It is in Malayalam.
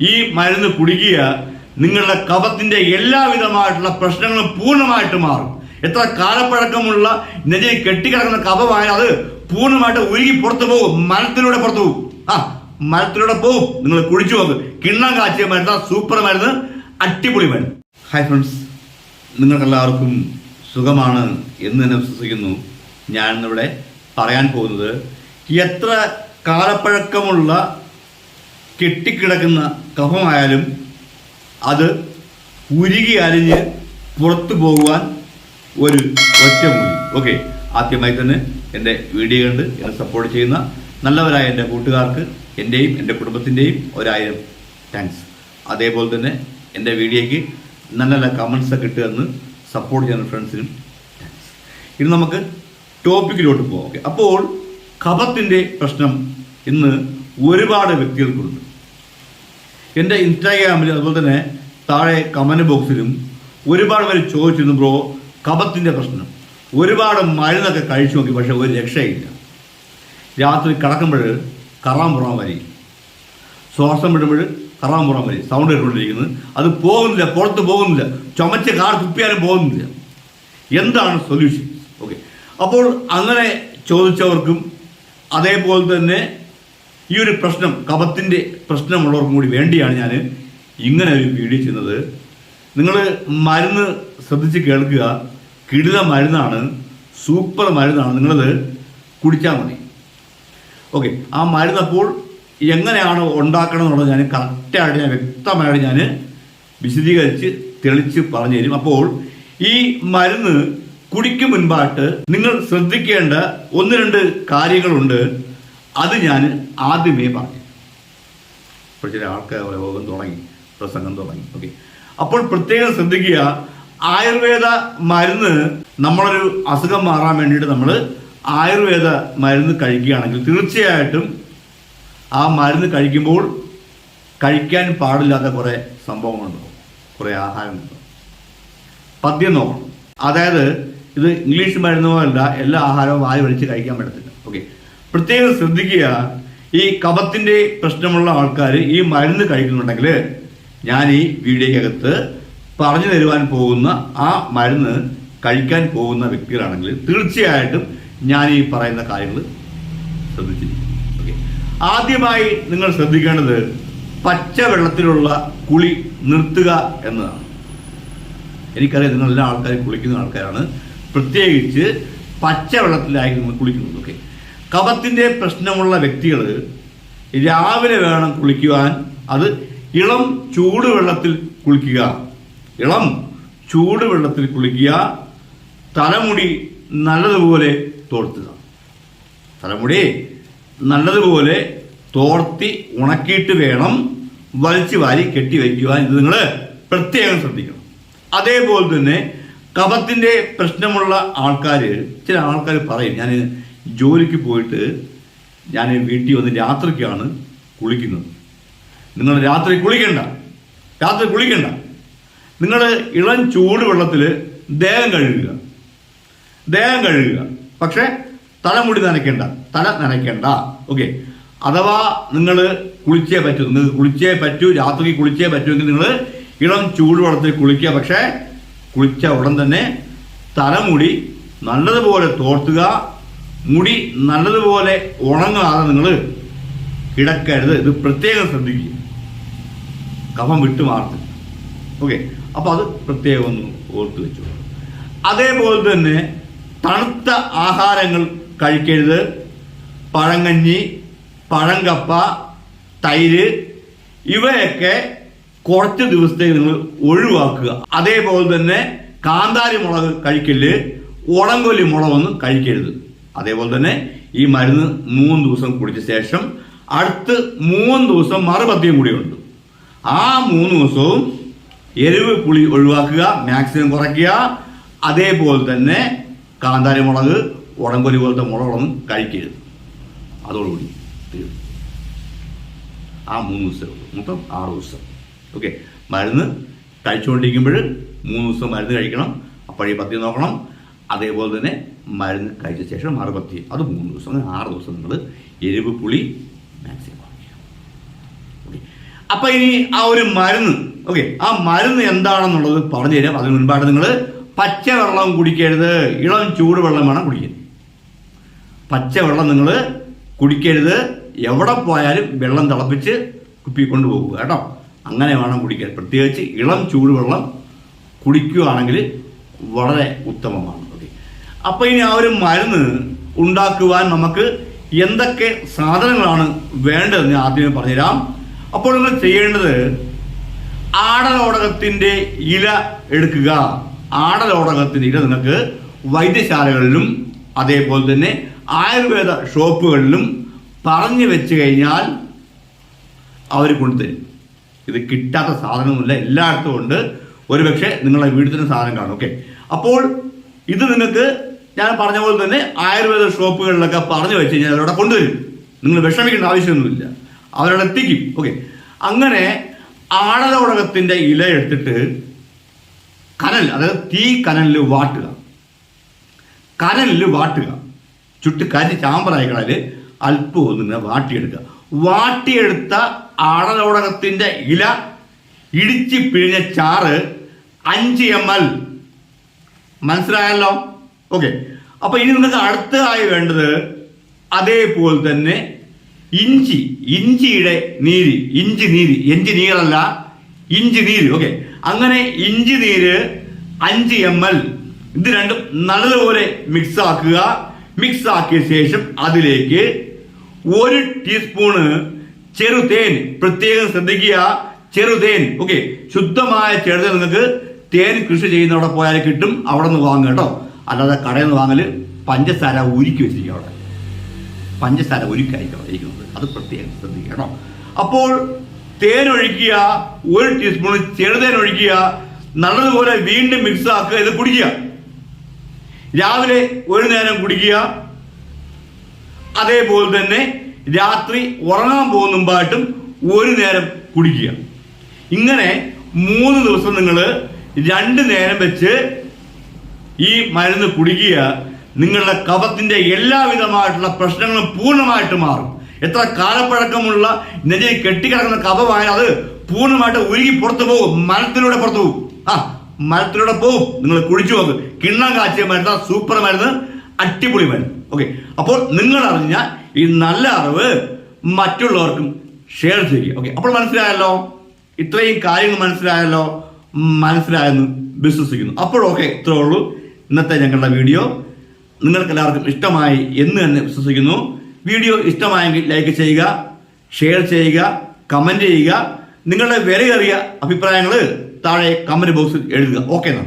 ഈ മരുന്ന് കുടിക്കുക നിങ്ങളുടെ കഫത്തിന്റെ എല്ലാവിധമായിട്ടുള്ള പ്രശ്നങ്ങളും പൂർണമായിട്ട് മാറും. എത്ര കാലപ്പഴക്കമുള്ള നെഞ്ചിൽ കെട്ടിക്കിടക്കുന്ന കഫമായാൽ അത് പൂർണമായിട്ട് ഉരുകി പുറത്തു പോകും. മരത്തിലൂടെ പുറത്തു പോകും. ആ മരത്തിലൂടെ പോകും. നിങ്ങൾ കുടിച്ചു നോക്ക്. കിണ്ണം കാച്ചിയ മരുന്ന് സൂപ്പർ മരുന്ന് അടിപൊളി മരുന്ന്. Hi friends. നിങ്ങൾക്കെല്ലാവർക്കും സുഖമാണ് എന്ന് തന്നെ വിശ്വസിക്കുന്നു. ഞാൻ ഇന്നിവിടെ പറയാൻ പോകുന്നത് എത്ര കാലപ്പഴക്കമുള്ള കെട്ടിക്കിടക്കുന്ന കഫമായാലും അത് ഉരുകി അലിഞ്ഞ് പുറത്തു പോകുവാൻ ഒരു ഒറ്റമൂലി. ഓക്കെ ആദ്യമായി തന്നെ എന്റെ വീഡിയോ കണ്ട് എന്നെ സപ്പോർട്ട് ചെയ്യുന്ന നല്ലവരായ എന്റെ കൂട്ടുകാർക്ക് എന്റെയും എന്റെ കുടുംബത്തിന്റെയും ഒരായിരം താങ്ക്സ് അതേപോലെ തന്നെ എന്റെ വീഡിയോയ്ക്ക് നല്ല നല്ല കമൻസ് ഒക്കെ ഇട്ടുതന്ന് സപ്പോർട്ട് ചെയ്യുന്ന ഫ്രണ്ട്സിനും താങ്ക്സ് ഇനി നമുക്ക് ടോപ്പിക്കിലോട്ട് പോകാം ഓക്കെ അപ്പോൾ കഫത്തിന്റെ പ്രശ്നം ഇന്ന് ഒരുപാട് വ്യക്തികൾക്കുണ്ട്. എന്റെ ഇൻസ്റ്റാഗ്രാമിൽ അതുപോലെ തന്നെ താഴെ കമന്റ് ബോക്സിലും ഒരുപാട് പേര് ചോദിച്ചിരുന്നു ബ്രോ കഫത്തിന്റെ പ്രശ്നം. ഒരുപാട് മരുന്നൊക്കെ കഴിച്ചു നോക്കി പക്ഷെ ഒരു രക്ഷയില്ല. രാത്രി കിടക്കുമ്പോൾ കറാൻ പുറം വരി ശ്വാസം വിടുമ്പോൾ കറാൻ പുറം വരി സൗണ്ട് കേട്ടുകൊണ്ടിരിക്കുന്നത്. അത് പോകുന്നില്ല പുറത്ത് പോകുന്നില്ല. ചുമച്ച് കാർ തുപ്പിയാലും പോകുന്നില്ല. എന്താണ് സൊല്യൂഷൻ ഓക്കെ അപ്പോൾ അങ്ങനെ ചോദിച്ചവർക്കും അതേപോലെ തന്നെ ഈ ഒരു പ്രശ്നം കപത്തിന്റെ പ്രശ്നമുള്ളവർക്കും കൂടി വേണ്ടിയാണ് ഞാൻ ഇങ്ങനെ ഒരു വീഡിയോ ചെയ്യുന്നത്. നിങ്ങൾ മരുന്ന് ശ്രദ്ധിച്ച് കേൾക്കുക. കിടില മരുന്നാണ് സൂപ്പർ മരുന്നാണ്. നിങ്ങളത് കുടിച്ചാൽ മതി. ഓക്കെ ആ മരുന്ന് അപ്പോൾ എങ്ങനെയാണ് ഉണ്ടാക്കണം എന്നുള്ളത് ഞാൻ കറക്റ്റായിട്ട് ഞാൻ വ്യക്തമായിട്ട് ഞാൻ വിശദീകരിച്ച് തെളിച്ച് പറഞ്ഞു തരും. അപ്പോൾ ഈ മരുന്ന് കുടിക്കും മുൻപായിട്ട് നിങ്ങൾ ശ്രദ്ധിക്കേണ്ട ഒന്ന് രണ്ട് കാര്യങ്ങളുണ്ട്. അത് ഞാൻ ആദ്യമേ പറഞ്ഞു. അപ്പോൾ ചില ആൾക്കാർ രോഗം തുടങ്ങി പ്രസംഗം തുടങ്ങി. ഓക്കെ അപ്പോൾ പ്രത്യേകം ശ്രദ്ധിക്കുക ആയുർവേദ മരുന്ന് നമ്മളൊരു അസുഖം മാറാൻ വേണ്ടിയിട്ട് നമ്മൾ ആയുർവേദ മരുന്ന് കഴിക്കുകയാണെങ്കിൽ തീർച്ചയായിട്ടും ആ മരുന്ന് കഴിക്കുമ്പോൾ കഴിക്കാൻ പാടില്ലാത്ത കുറേ സംഭവങ്ങളുണ്ടാവും കുറേ ആഹാരങ്ങളുണ്ടാവും പദ്യം നോക്കണം. അതായത് ഇത് ഇംഗ്ലീഷ് മരുന്ന് പോലല്ല എല്ലാ ആഹാരവും വായി വലിച്ച് കഴിക്കാൻ പറ്റത്തില്ല. പ്രത്യേകം ശ്രദ്ധിക്കുക. ഈ കഫത്തിന്റെ പ്രശ്നമുള്ള ആൾക്കാർ ഈ മരുന്ന് കഴിക്കുന്നുണ്ടെങ്കിൽ ഞാൻ ഈ വീഡിയോക്കകത്ത് പറഞ്ഞു തരുവാൻ പോകുന്ന ആ മരുന്ന് കഴിക്കാൻ പോകുന്ന വ്യക്തികളാണെങ്കിൽ തീർച്ചയായിട്ടും ഞാൻ ഈ പറയുന്ന കാര്യങ്ങൾ ശ്രദ്ധിച്ചിരിക്കും. ഓക്കെ. ആദ്യമായി നിങ്ങൾ ശ്രദ്ധിക്കേണ്ടത് പച്ചവെള്ളത്തിലുള്ള കുളി നിർത്തുക എന്നതാണ്. എനിക്കറിയാം നിങ്ങൾ എല്ലാ ആൾക്കാരും കുളിക്കുന്ന ആൾക്കാരാണ്. പ്രത്യേകിച്ച് പച്ചവെള്ളത്തിലായി നിങ്ങൾ കുളിക്കുന്നത്. ഓക്കെ. കഫത്തിന്റെ പ്രശ്നമുള്ള വ്യക്തികൾ രാവിലെ വേണം കുളിക്കുവാൻ. അത് ഇളം ചൂടുവെള്ളത്തിൽ കുളിക്കുക. ഇളം ചൂടുവെള്ളത്തിൽ കുളിക്കുക. തലമുടി നല്ലതുപോലെ തോർത്തുക. തലമുടി നല്ലതുപോലെ തോർത്തി ഉണക്കിയിട്ട് വേണം വലിച്ചു വാരി കെട്ടി വയ്ക്കുവാൻ. ഇത് നിങ്ങൾ പ്രത്യേകം ശ്രദ്ധിക്കണം. അതേപോലെ തന്നെ കഫത്തിന്റെ പ്രശ്നമുള്ള ആൾക്കാർ ചില ആൾക്കാർ പറയും ഞാൻ ജോലിക്ക് പോയിട്ട് ഞാൻ വീട്ടിൽ വന്ന് രാത്രിക്കാണ് കുളിക്കുന്നത്. നിങ്ങൾ രാത്രി കുളിക്കണ്ട. രാത്രി കുളിക്കണ്ട. നിങ്ങൾ ഇളം ചൂടുവെള്ളത്തിൽ ദേഹം കഴുകുക. ദേഹം കഴുകുക. പക്ഷേ തലമുടി നനയ്ക്കണ്ട. തല നനയ്ക്കണ്ട. ഓക്കെ. അഥവാ നിങ്ങൾ കുളിച്ചേ പറ്റൂ. നിങ്ങൾക്ക് കുളിച്ചേ പറ്റൂ. രാത്രി കുളിച്ചേ പറ്റുമെങ്കിൽ നിങ്ങൾ ഇളം ചൂടുവെള്ളത്തിൽ കുളിക്കുക. പക്ഷേ കുളിച്ച ഉടൻ തന്നെ തലമുടി നല്ലതുപോലെ തോർത്തുക. മുടി നല്ലതുപോലെ ഉണങ്ങാതെ നിങ്ങൾ കിടക്കരുത്. ഇത് പ്രത്യേകം ശ്രദ്ധിക്കുക. കഫം വിട്ടു മാറത്തില്ല ഓക്കെ. അപ്പോൾ അത് പ്രത്യേകം ഒന്ന് ഓർത്ത് വെച്ചു. അതേപോലെ തന്നെ തണുത്ത ആഹാരങ്ങൾ കഴിക്കരുത്. പഴങ്കഞ്ഞി പഴങ്കപ്പ തൈര് ഇവയൊക്കെ കുറച്ച് ദിവസത്തേക്ക് നിങ്ങൾ ഒഴിവാക്കുക. അതേപോലെ തന്നെ കാന്താരി മുളക് കഴിക്കൽ ഉടങ്കൊല്ലി മുളകൊന്നും കഴിക്കരുത്. അതേപോലെ തന്നെ ഈ മരുന്ന് മൂന്ന് ദിവസം കുടിച്ച ശേഷം അടുത്ത് മൂന്ന് ദിവസം മറുപദ്യം കൂടിയുണ്ട് ആ മൂന്ന് ദിവസവും എരിവ് പുളി ഒഴിവാക്കുക മാക്സിമം കുറയ്ക്കുക. അതേപോലെ തന്നെ കാന്താരി മുളക് ഉടങ്കൊലി പോലത്തെ മുളകൊന്നും കഴിക്കരുത്. അതോടുകൂടി തീർന്നു ആ മൂന്ന് ദിവസം മൊത്തം ആറ് ദിവസം. ഓക്കെ മരുന്ന് കഴിച്ചുകൊണ്ടിരിക്കുമ്പോൾ മൂന്ന് ദിവസം മരുന്ന് കഴിക്കണം. അപ്പോഴേ പദ്യം നോക്കണം. അതേപോലെ തന്നെ മരുന്ന് കഴിച്ച ശേഷം അറുപത്തി അത് മൂന്ന് ദിവസം അങ്ങനെ ആറ് ദിവസം നിങ്ങൾ എരിവ് പുളി മാക്സിമം അപ്പൊ ഇനി ആ ഒരു മരുന്ന് ഓക്കെ ആ മരുന്ന് എന്താണെന്നുള്ളത് പറഞ്ഞു തരാം. അതിന് മുൻപായിട്ട് നിങ്ങൾ പച്ചവെള്ളം കുടിക്കരുത്. ഇളം ചൂടുവെള്ളം വേണം കുടിക്കരുത് പച്ചവെള്ളം നിങ്ങൾ കുടിക്കരുത്. എവിടെ പോയാലും വെള്ളം തിളപ്പിച്ച് കുപ്പി കൊണ്ടുപോകുക കേട്ടോ. അങ്ങനെ വേണം കുടിക്കാൻ. പ്രത്യേകിച്ച് ഇളം ചൂടുവെള്ളം കുടിക്കുകയാണെങ്കിൽ വളരെ ഉത്തമമാണ്. അപ്പൊ ഇനി ആ ഒരു മരുന്ന് ഉണ്ടാക്കുവാൻ നമുക്ക് എന്തൊക്കെ സാധനങ്ങളാണ് വേണ്ടതെന്ന് ഞാൻ ആദ്യമേ പറഞ്ഞുതരാം. അപ്പോൾ നിങ്ങൾ ചെയ്യേണ്ടത് ആടലോടകത്തിന്റെ ഇല എടുക്കുക. ആടലോടകത്തിന്റെ ഇല നിങ്ങൾക്ക് വൈദ്യശാലകളിലും അതേപോലെ തന്നെ ആയുർവേദ ഷോപ്പുകളിലും പറഞ്ഞു വെച്ച് കഴിഞ്ഞാൽ അവർ കൊണ്ടുതരും. ഇത് കിട്ടാത്ത സാധനമൊന്നുമില്ല എല്ലായിടത്തും ഉണ്ട്. ഒരുപക്ഷെ നിങ്ങളുടെ വീട്ടിൽ തന്നെ സാധനം കാണും ഓക്കെ അപ്പോൾ ഇത് നിങ്ങൾക്ക് ഞാൻ പറഞ്ഞ പോലെ തന്നെ ആയുർവേദ ഷോപ്പുകളിലൊക്കെ പറഞ്ഞു വെച്ച് കഴിഞ്ഞാൽ അവരവിടെ കൊണ്ടുവരും. നിങ്ങൾ വിഷമിക്കേണ്ട ആവശ്യമൊന്നുമില്ല. അവരവിടെ എത്തിക്കും. ഓക്കെ അങ്ങനെ ആടലോടകത്തിന്റെ ഇല എടുത്തിട്ട് കനൽ അതായത് തീ കനലിൽ വാട്ടുക. കനലിൽ വാട്ടുക. ചുട്ട് കരി ചാമ്പറായി കളയിൽ അല്പം ഒന്നിങ്ങനെ വാട്ടിയെടുക്കുക. വാട്ടിയെടുത്ത ആടലോടകത്തിന്റെ ഇല ഇടിച്ച് പിഴിഞ്ഞ ചാറ് അഞ്ച് എം എൽ. മനസ്സിലായല്ലോ? ഓക്കെ അപ്പൊ ഇനി നിങ്ങൾക്ക് അടുത്തതായി വേണ്ടത് അതേപോലെ തന്നെ ഇഞ്ചി ഇഞ്ചിയുടെ നീര് ഇഞ്ചി നീര് ഇഞ്ചി നീരല്ല ഇഞ്ചി നീര്. ഓക്കെ അങ്ങനെ ഇഞ്ചി നീര് അഞ്ച് എം എൽ ഇത് രണ്ടും നല്ലതുപോലെ മിക്സ് ആക്കുക. മിക്സ് ആക്കിയ ശേഷം അതിലേക്ക് ഒരു ടീസ്പൂണ് ചെറുതേൻ. പ്രത്യേകം ശ്രദ്ധിക്കുക. ചെറുതേൻ. ഓക്കെ ശുദ്ധമായ ചെറുതേൻ നിങ്ങൾക്ക് തേൻ കൃഷി ചെയ്യുന്നവിടെ പോയാൽ കിട്ടും. അവിടെ നിന്ന് വാങ്ങുക കേട്ടോ. അല്ലാതെ കടയിൽ നിന്ന് വാങ്ങൽ പഞ്ചസാര ഉരുക്കി വെച്ചിരിക്കുക അവിടെ. പഞ്ചസാര ഉരുക്കായിരിക്കണം ഇരിക്കുന്നത്. അത് പ്രത്യേകം ശ്രദ്ധിക്കണം. അപ്പോൾ തേൻ ഒഴിക്കുക ഒരു ടീസ്പൂൺ ചെറുതേൻ ഒഴിക്കുക നല്ലതുപോലെ വീണ്ടും മിക്സ് ആക്കുക ഇത് കുടിക്കുക. രാവിലെ ഒരു നേരം കുടിക്കുക. അതേപോലെ തന്നെ രാത്രി ഉറങ്ങാൻ പോകുന്ന മുമ്പായിട്ടും ഒരു നേരം കുടിക്കുക. ഇങ്ങനെ മൂന്ന് ദിവസം നിങ്ങൾ രണ്ട് നേരം വെച്ച് ഈ മരുന്ന് കുടിക്കുക നിങ്ങളുടെ കഫത്തിന്റെ എല്ലാവിധമായിട്ടുള്ള പ്രശ്നങ്ങളും പൂർണമായിട്ട് മാറും. എത്ര കാലപ്പഴക്കമുള്ള നെഞ്ചിൽ കെട്ടിക്കിടക്കുന്ന കഫമായാൽ അത് പൂർണമായിട്ട് ഉരുകി പുറത്തു പോകും. മരത്തിലൂടെ പുറത്തു പോകും. ആ മരത്തിലൂടെ പോകും. നിങ്ങൾ കുടിച്ചു നോക്ക്. കിണ്ണം കാച്ചിയ മരുന്ന് സൂപ്പർ മരുന്ന്. അടിപൊളി മരുന്ന്. ഓക്കെ അപ്പോൾ നിങ്ങൾ അറിഞ്ഞ ഈ നല്ല അറിവ് മറ്റുള്ളവർക്കും ഷെയർ ചെയ്യുക. ഓക്കെ അപ്പോൾ മനസ്സിലായല്ലോ? ഇത്രയും കാര്യങ്ങൾ മനസ്സിലായല്ലോ? മനസ്സിലായെന്ന് വിശ്വസിക്കുന്നു. അപ്പോഴൊക്കെ ഇത്രേ ഉള്ളൂ. ഇന്നത്തെ ഞങ്ങളുടെ വീഡിയോ നിങ്ങൾക്ക് എല്ലാവർക്കും ഇഷ്ടമായി എന്ന് തന്നെ വിശ്വസിക്കുന്നു. വീഡിയോ ഇഷ്ടമായെങ്കിൽ ലൈക്ക് ചെയ്യുക ഷെയർ ചെയ്യുക കമന്റ് ചെയ്യുക. നിങ്ങളുടെ വിലയേറിയ അഭിപ്രായങ്ങൾ താഴെ കമന്റ് ബോക്സിൽ എഴുതുക. ഓക്കെ എന്നാ?